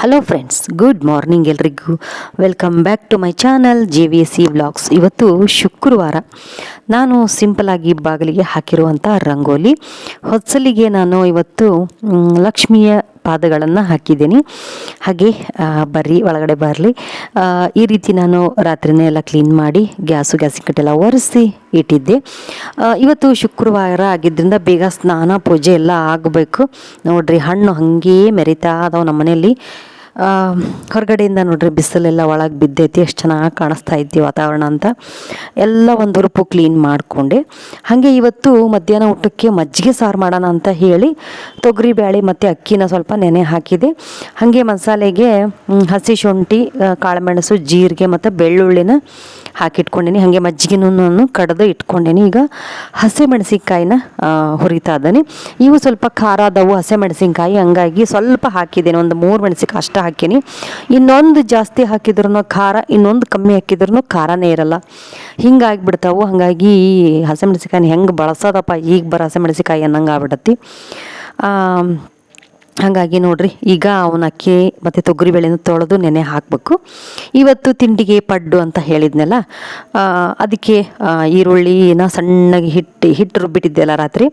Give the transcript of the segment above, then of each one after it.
Hello friends good morning ಎಲ್ರಿಗೂ. Welcome back to my channel J V S C vlogs ಇವತ್ತು ಶುಕ್ರವಾರ ನಾನು ಸಿಂಪಲಾಗಿ ಬಾಗಿಲಿಗೆ ಹಾಕಿರುವಂಥ ರಂಗೋಲಿ. ಹೊಸಲಿಗೆ ನಾನು ಇವತ್ತು ಲಕ್ಷ್ಮಿಯ ಪಾದಗಳನ್ನು ಹಾಕಿದ್ದೀನಿ. ಹಾಗೆ ಬರ್ರಿ, ಒಳಗಡೆ ಬರಲಿ ಈ ರೀತಿ ನಾನು ರಾತ್ರಿನೇ ಎಲ್ಲ ಕ್ಲೀನ್ ಮಾಡಿ ಗ್ಯಾಸು, ಗ್ಯಾಸಿನ ಕಟ್ಟೆಲ್ಲ ಒರೆಸಿ ಇಟ್ಟಿದ್ದೆ. ಇವತ್ತು ಶುಕ್ರವಾರ ಆಗಿದ್ದರಿಂದ ಬೇಗ ಸ್ನಾನ, ಪೂಜೆ ಎಲ್ಲ ಆಗಬೇಕು. ನೋಡ್ರಿ, ಹಣ್ಣು ಹಾಗೇ ಮೆರಿತಾ ಅದಾವ ನಮ್ಮ ಮನೆಯಲ್ಲಿ ಹೊರಗಡೆಯಿಂದ ನೋಡ್ರಿ ಬಿಸಿಲೆಲ್ಲ ಒಳಗೆ ಬಿದ್ದೈತಿ, ಎಷ್ಟು ಚೆನ್ನಾಗಿ ಕಾಣಿಸ್ತಾ ಐತಿ ವಾತಾವರಣ ಅಂತ. ಎಲ್ಲ ಒಂದು ರೂಪು ಕ್ಲೀನ್ ಮಾಡಿಕೊಂಡೆ. ಹಾಗೆ ಇವತ್ತು ಮಧ್ಯಾಹ್ನ ಊಟಕ್ಕೆ ಮಜ್ಜಿಗೆ ಸಾರು ಮಾಡೋಣ ಅಂತ ಹೇಳಿ ತೊಗರಿ ಬೇಳೆ ಮತ್ತು ಅಕ್ಕಿನ ಸ್ವಲ್ಪ ನೆನೆ ಹಾಕಿದೆ. ಹಾಗೆ ಮಸಾಲೆಗೆ ಹಸಿ ಶುಂಠಿ ಕಾಳುಮೆಣಸು, ಜೀರಿಗೆ ಮತ್ತು ಬೆಳ್ಳುಳ್ಳಿನ ಹಾಕಿಟ್ಕೊಂಡೀನಿ. ಹಾಗೆ ಮಜ್ಜಿಗೆನೂ ಕಡ್ದು ಇಟ್ಕೊಂಡೇನಿ. ಈಗ ಹಸಿ ಮೆಣಸಿನ್ಕಾಯಿನ ಹುರಿತಾ ಇದ್ದಾನೆ. ಇವು ಸ್ವಲ್ಪ ಖಾರ ಅದಾವು ಹಸಿ ಮೆಣಸಿನ್ಕಾಯಿ ಹಂಗಾಗಿ ಸ್ವಲ್ಪ ಹಾಕಿದ್ದೇನೆ. ಒಂದು ಮೂರು ಮೆಣಸಿನ್ಕಾಯಿ ಅಷ್ಟು ಹಾಕೀನಿ. ಇನ್ನೊಂದು ಜಾಸ್ತಿ ಹಾಕಿದ್ರು ಖಾರ, ಇನ್ನೊಂದು ಕಮ್ಮಿ ಹಾಕಿದ್ರು ಖಾರನೇ ಇರಲ್ಲ. ಹಿಂಗಾಗಿಬಿಡ್ತಾವು. ಹಾಗಾಗಿ ಈ ಹಸಿಮೆಣಸಿನ್ಕಾಯಿನ ಹೆಂಗೆ ಬಳಸೋದಪ್ಪ, ಈಗ ಬರೋ ಹಸಿಮೆಣಸಿನ್ಕಾಯಿ ಅನ್ನಂಗೆ ಆಗ್ಬಿಡತ್ತಿ ಹಾಗಾಗಿ ನೋಡ್ರಿ ಈಗ ಅವನ ಅಕ್ಕಿ ಮತ್ತು ತೊಗರಿಬೇಳೆನ ತೊಳೆದು ನೆನೆ ಹಾಕಬೇಕು. ಇವತ್ತು ತಿಂಡಿಗೆ ಪಡ್ಡು ಅಂತ ಹೇಳಿದ್ನಲ್ಲ ಅದಕ್ಕೆ ಈರುಳ್ಳಿನ ಸಣ್ಣಗೆ ಹಿಟ್ಟು ಹಿಟ್ಟು ರುಬ್ಬಿಟ್ಟಿದ್ದೆಲ್ಲ ರಾತ್ರಿ.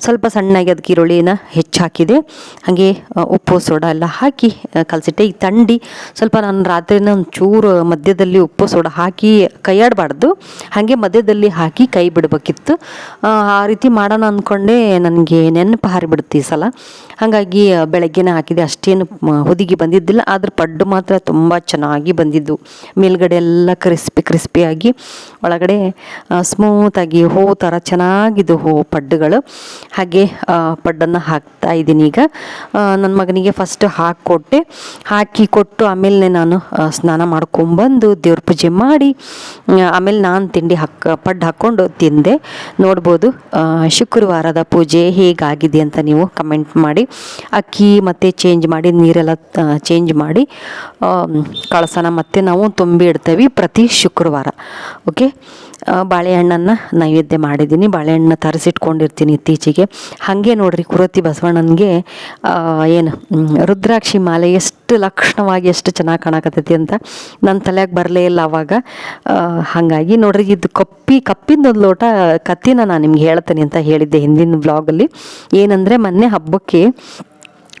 ಸ್ವಲ್ಪ ಸಣ್ಣಗೆ ಅದಕ್ಕೆ ಈರುಳ್ಳಿನ ಹೆಚ್ಚು ಹಾಕಿದೆ. ಹಾಗೆ ಉಪ್ಪು ಸೋಡಾ ಎಲ್ಲ ಹಾಕಿ ಕಲಸಿಟ್ಟೆ. ಈ ತಂಡಿ ಸ್ವಲ್ಪ ನಾನು ರಾತ್ರಿನ ಒಂದು ಚೂರು ಮಧ್ಯದಲ್ಲಿ ಉಪ್ಪು ಸೋಡಾ ಹಾಕಿ ಕೈಯಾಡಬಾರ್ದು. ಹಾಗೆ ಮಧ್ಯದಲ್ಲಿ ಹಾಕಿ ಕೈ ಬಿಡಬೇಕಿತ್ತು. ಆ, ರೀತಿ ಮಾಡೋಣ ಅಂದ್ಕೊಂಡೆ ನನಗೆ ನೆನಪು ಹಾರಿಬಿಡುತ್ತೆ ಈ ಸಲ. ಹಾಗಾಗಿ ಬೆಳಗ್ಗೆನೇ ಹಾಕಿದೆ. ಅಷ್ಟೇನು ಹೊದಿಗೆ ಬಂದಿದ್ದಿಲ್ಲ. ಆದ್ರೆ ಪಡ್ಡು ಮಾತ್ರ ತುಂಬ ಚೆನ್ನಾಗಿ ಬಂದಿದ್ದು. ಮೇಲ್ಗಡೆ ಎಲ್ಲ ಕ್ರಿಸ್ಪಿ ಕ್ರಿಸ್ಪಿಯಾಗಿ ಒಳಗಡೆ ಸ್ಮೂತಾಗಿ ಹೂ ಥರ ಚೆನ್ನಾಗಿದ್ದು ಹೂ ಪಡ್ಡುಗಳು. ಹಾಗೆ ಪಡ್ಡನ್ನು ಹಾಕ್ತಾ ಇದ್ದೀನಿ ಈಗ. ನನ್ನ ಮಗನಿಗೆ ಫಸ್ಟ್ ಹಾಕಿಕೊಟ್ಟೆ ಹಾಕಿ ಕೊಟ್ಟು ಆಮೇಲೆ ನಾನು ಸ್ನಾನ ಮಾಡ್ಕೊಂಬಂದು ದೇವ್ರ ಪೂಜೆ ಮಾಡಿ ಆಮೇಲೆ ನಾನು ತಿಂಡಿ ಹಾಕ, ಪಡ್ಡು ಹಾಕ್ಕೊಂಡು ತಿಂದೆ. ನೋಡ್ಬೋದು ಶುಕ್ರವಾರದ ಪೂಜೆ ಹೇಗಾಗಿದೆ ಅಂತ ನೀವು ಕಮೆಂಟ್ ಮಾಡಿ. ಅಕ್ಕಿ ಮತ್ತೆ ಚೇಂಜ್ ಮಾಡಿ, ನೀರೆಲ್ಲ ಚೇಂಜ್ ಮಾಡಿ ಕಳಸನ ಮತ್ತೆ ನಾವು ತುಂಬಿ ಇಡ್ತೇವೆ ಪ್ರತಿ ಶುಕ್ರವಾರ. ಓಕೆ ಬಾಳೆಹಣ್ಣನ್ನು ನೈವೇದ್ಯ ಮಾಡಿದ್ದೀನಿ. ಬಾಳೆಹಣ್ಣು ತರಿಸಿಟ್ಕೊಂಡಿರ್ತೀನಿ ಇತ್ತೀಚೆಗೆ. ಹಾಗೆ ನೋಡ್ರಿ ಕುರತಿ ಬಸವಣ್ಣನಿಗೆ ಏನು ರುದ್ರಾಕ್ಷಿ ಮಾಲೆ ಎಷ್ಟು ಲಕ್ಷಣವಾಗಿ ಎಷ್ಟು ಚೆನ್ನಾಗಿ ಕಾಣಕತ್ತೈತಿ ಅಂತ ನನ್ನ ತಲೆಯಾಗ ಬರಲೇ ಇಲ್ಲ ಅವಾಗ. ಹಾಗಾಗಿ ನೋಡ್ರಿ ಇದು ಕಪ್ಪಿ ಕಪ್ಪಿಂದ ಒಂದು ಲೋಟ ಕತ್ತಿನ ನಾನು ನಿಮ್ಗೆ ಹೇಳ್ತೇನೆ ಅಂತ ಹೇಳಿದ್ದೆ ಹಿಂದಿನ ಬ್ಲಾಗಲ್ಲಿ ಏನಂದರೆ ಮೊನ್ನೆ ಹಬ್ಬಕ್ಕೆ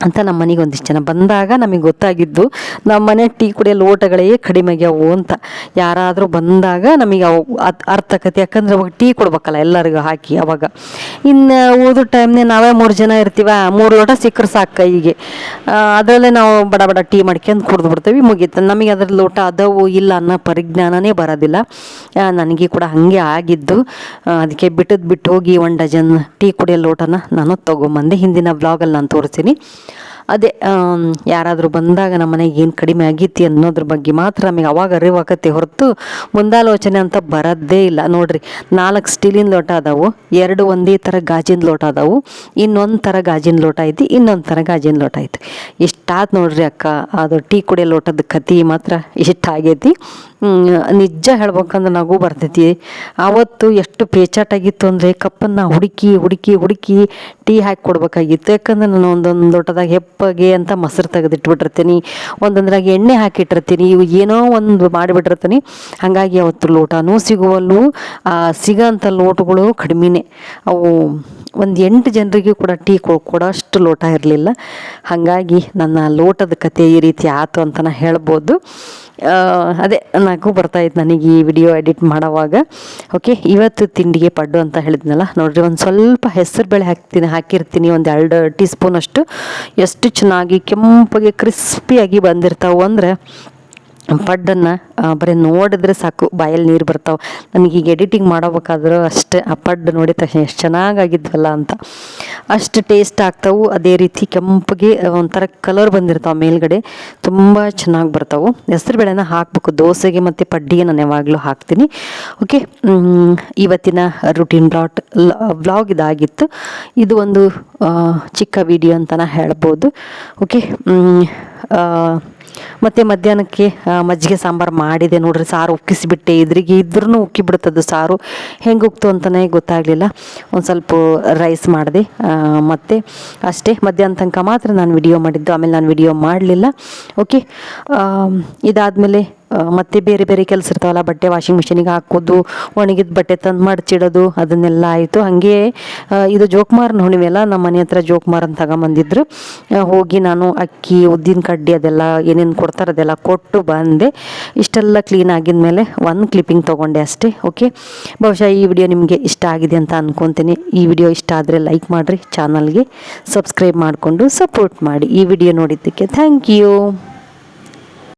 ಅಂತ ನಮ್ಮ ಮನೆಗೆ ಒಂದಿಷ್ಟು ಜನ ಬಂದಾಗ ನಮಗೆ ಗೊತ್ತಾಗಿದ್ದು ನಮ್ಮ ಮನೆ ಟೀ ಕುಡಿಯೋ ಲೋಟಗಳೇ ಕಡಿಮೆ ಆಗ್ಯಾವು ಅಂತ. ಯಾರಾದರೂ ಬಂದಾಗ ನಮಗೆ ಅವು ಅರ್ಥ ಆಕತಿ ಯಾಕಂದ್ರೆ ಅವಾಗ ಟೀ ಕೊಡ್ಬೇಕಲ್ಲ ಎಲ್ಲರಿಗೂ ಹಾಕಿ ಅವಾಗ. ಇನ್ನು ಓದೋ ಟೈಮ್ನೇ ನಾವೇ ಮೂರು ಜನ ಇರ್ತೀವ, ಮೂರು ಲೋಟ ಸಿಕ್ಕರೆ ಸಾಕು ಕೈಗೆ ಅದರಲ್ಲೇ ನಾವು ಬಡ ಬಡ ಟೀ ಮಾಡ್ಕೊಂಡು ಕುಡ್ದು ಬಿಡ್ತೀವಿ, ಮುಗೀತು. ನಮಗೆ ಅದ್ರ ಲೋಟ ಅದವು ಇಲ್ಲ ಅನ್ನೋ ಪರಿಜ್ಞಾನನೇ ಬರೋದಿಲ್ಲ. ನನಗೆ ಕೂಡ ಹಾಗೆ ಆಗಿದ್ದು. ಅದಕ್ಕೆ ಬಿಟ್ಟದ್ದು ಬಿಟ್ಟು ಹೋಗಿ ಒಂದು ಡಜನ್ ಟೀ ಕುಡಿಯೋ ಲೋಟನ ನಾನು ತೊಗೊಂಬಂದೆ. ಹಿಂದಿನ ಬ್ಲಾಗಲ್ಲಿ ನಾನು ತೋರಿಸ್ತೀನಿ. ಅದೇ ಯಾರಾದರೂ ಬಂದಾಗ ನಮ್ಮ ಮನೆಗೆ ಏನು ಕಡಿಮೆ ಆಗೈತಿ ಅನ್ನೋದ್ರ ಬಗ್ಗೆ ಮಾತ್ರ ನಮಗೆ ಅವಾಗ ಅರಿವಾಗತ್ತೆ ಹೊರತು ಮುಂದಾಲೋಚನೆ ಅಂತ ಬರೋದೇ ಇಲ್ಲ. ನೋಡ್ರಿ ನಾಲ್ಕು ಸ್ಟೀಲಿನ ಲೋಟ ಅದಾವು ಎರಡು ಒಂದೇ ಥರ ಗಾಜಿನ ಲೋಟ ಅದಾವು ಇನ್ನೊಂದು ಥರ ಗಾಜಿನ ಲೋಟ ಐತಿ ಇನ್ನೊಂದು ಥರ ಗಾಜಿನ ಲೋಟ ಐತಿ. ಇಷ್ಟಾತ್ ನೋಡ್ರಿ ಅಕ್ಕ ಅದು ಟೀ ಕುಡಿಯೋ ಲೋಟದ ಕತಿ ಮಾತ್ರ ಇಷ್ಟಾಗೈತಿ. ಹ್ಮ್, ನಿಜ ಹೇಳ್ಬೇಕಂದ್ರೆ ನಗು ಬರ್ತೈತಿ. ಆವತ್ತು ಎಷ್ಟು ಪೇಚಾಟಾಗಿತ್ತು ಅಂದರೆ ಕಪ್ಪನ್ನು ಹುಡುಕಿ ಹುಡುಕಿ ಹುಡುಕಿ ಟೀ ಹಾಕಿ ಕೊಡ್ಬೇಕಾಗಿತ್ತು. ಯಾಕಂದ್ರೆ ನಾನು ಒಂದೊಂದು ಲೋಟದಾಗ ಹೆಪ್ಪಗೆ ಅಂತ ಮೊಸರು ತೆಗೆದಿಟ್ಬಿಟ್ಟಿರ್ತೀನಿ. ಒಂದೊಂದ್ರಾಗ ಎಣ್ಣೆ ಹಾಕಿಟ್ಟಿರ್ತೀನಿ. ಇವು ಏನೋ ಒಂದು ಮಾಡಿಬಿಟ್ಟಿರ್ತೀನಿ. ಹಾಗಾಗಿ ಅವತ್ತು ಲೋಟನೂ ಸಿಗುವಲ್ಲೂ ಸಿಗೋಂಥ ಲೋಟಗಳು ಕಡಿಮೆನೇ. ಅವು ಒಂದು ಎಂಟು ಜನರಿಗೆ ಕೂಡ ಟೀ ಕೊಡೋಷ್ಟು ಲೋಟ ಇರಲಿಲ್ಲ. ಹಾಗಾಗಿ ನನ್ನ ಲೋಟದ ಕತೆ ಈ ರೀತಿ ಆಯ್ತು ಅಂತ ಹೇಳ್ಬೋದು. ಅದೇ ನಗು ಬರ್ತಾಯಿತ್ತು ನನಗೆ ಈ ವಿಡಿಯೋ ಎಡಿಟ್ ಮಾಡೋವಾಗ. ಓಕೆ ಇವತ್ತು ತಿಂಡಿಗೆ ಪಡ್ಡು ಅಂತ ಹೇಳಿದ್ನಲ್ಲ, ನೋಡಿರಿ, ಒಂದು ಸ್ವಲ್ಪ ಹೆಸರು ಬೇಳೆ ಹಾಕ್ತೀನಿ, ಹಾಕಿರ್ತೀನಿ, ಒಂದು ಎರಡು ಟೀ ಸ್ಪೂನಷ್ಟು ಎಷ್ಟು ಚೆನ್ನಾಗಿ ಕೆಂಪಗೆ ಕ್ರಿಸ್ಪಿಯಾಗಿ ಬಂದಿರ್ತಾವೆ ಅಂದರೆ ಪಡ್ಡನ್ನು ಬರೀ ನೋಡಿದ್ರೆ ಸಾಕು, ಬಾಯಲ್ಲಿ ನೀರು ಬರ್ತಾವೆ. ನನಗೆ ಈಗ ಎಡಿಟಿಂಗ್ ಮಾಡೋಬೇಕಾದ್ರೂ ಅಷ್ಟೇ, ಆ ಪಡ್ಡು ನೋಡಿದ ತಕ್ಷಣ ಎಷ್ಟು ಚೆನ್ನಾಗಾಗಿದ್ವಲ್ಲ ಅಂತ. ಅಷ್ಟು ಟೇಸ್ಟ್ ಆಗ್ತಾವು, ಅದೇ ರೀತಿ ಕೆಂಪಗೆ ಒಂಥರ ಕಲರ್ ಬಂದಿರ್ತಾವೆ ಮೇಲ್ಗಡೆ. ತುಂಬ ಚೆನ್ನಾಗಿ ಬರ್ತಾವೆ. ಹೆಸರು ಬೇಳೆನ ಹಾಕಬೇಕು, ದೋಸೆಗೆ ಮತ್ತು ಪಡ್ಡಿಗೆ ನಾನು ಯಾವಾಗಲೂ ಹಾಕ್ತೀನಿ. ಓಕೆ ಇವತ್ತಿನ ರುಟೀನ್ ಬ್ಲಾಟ್ ವ್ಲಾಗ್ ಇದಾಗಿತ್ತು. ಇದು ಒಂದು ಚಿಕ್ಕ ವಿಡಿಯೋ ಅಂತ ಹೇಳ್ಬೋದು. ಓಕೆ ಮತ್ತು ಮಧ್ಯಾಹ್ನಕ್ಕೆ ಮಜ್ಜಿಗೆ ಸಾಂಬಾರು ಮಾಡಿದೆ ನೋಡ್ರಿ, ಸಾರು ಉಕ್ಕಿಸಿಬಿಟ್ಟೆ ಇದ್ರಿಗೆ ಇದ್ರೂ ಉಕ್ಕಿ ಬಿಡ್ತದ್ದು ಸಾರು. ಹೆಂಗೆ ಉಕ್ತು ಅಂತಲೇ ಗೊತ್ತಾಗಲಿಲ್ಲ. ಒಂದು ಸ್ವಲ್ಪ ರೈಸ್ ಮಾಡಿದೆ. ಮತ್ತು ಅಷ್ಟೇ, ಮಧ್ಯಾಹ್ನ ತನಕ ಮಾತ್ರ ನಾನು ವಿಡಿಯೋ ಮಾಡಿದ್ದು, ಆಮೇಲೆ ನಾನು ವಿಡಿಯೋ ಮಾಡಲಿಲ್ಲ. ಓಕೆ ಇದಾದಮೇಲೆ ಮತ್ತೆ ಬೇರೆ ಬೇರೆ ಕೆಲಸ ಇರ್ತಾವಲ್ಲ, ಬಟ್ಟೆ ವಾಷಿಂಗ್ ಮಿಷಿನಿಗೆ ಹಾಕೋದು, ಒಣಗಿದ ಬಟ್ಟೆ ತಂದು ಮಡಚಿಡೋದು, ಅದನ್ನೆಲ್ಲ ಆಯಿತು. ಹಾಗೆ ಇದು ಜೋಕುಮಾರನ ಹುಣ್ಣಿಮೆ ಅಲ್ಲ ನಮ್ಮ ಮನೆ ಹತ್ರ ಜೋಕುಮಾರನ್ ತಗೊಂಬಂದಿದ್ರು. ಹೋಗಿ ನಾನು ಅಕ್ಕಿ, ಉದ್ದಿನ ಕಡ್ಡಿ ಅದೆಲ್ಲ ಏನೇನು ಕೊಡ್ತಾರೆ ಅದೆಲ್ಲ ಕೊಟ್ಟು ಬಂದೆ. ಇಷ್ಟೆಲ್ಲ ಕ್ಲೀನ್ ಆಗಿದ ಮೇಲೆ ಒಂದು ಕ್ಲಿಪ್ಪಿಂಗ್ ತೊಗೊಂಡೆ ಅಷ್ಟೇ ಓಕೆ ಬಹುಶಃ ಈ ವಿಡಿಯೋ ನಿಮಗೆ ಇಷ್ಟ ಆಗಿದೆ ಅಂತ ಅಂದ್ಕೊತೀನಿ ಈ ವಿಡಿಯೋ ಇಷ್ಟ ಆದರೆ ಲೈಕ್ ಮಾಡಿರಿ ಚಾನಲ್ಗೆ ಸಬ್ಸ್ಕ್ರೈಬ್ ಮಾಡಿಕೊಂಡು ಸಪೋರ್ಟ್ ಮಾಡಿ ಈ ವಿಡಿಯೋ ನೋಡಿದ್ದಕ್ಕೆ. Thank you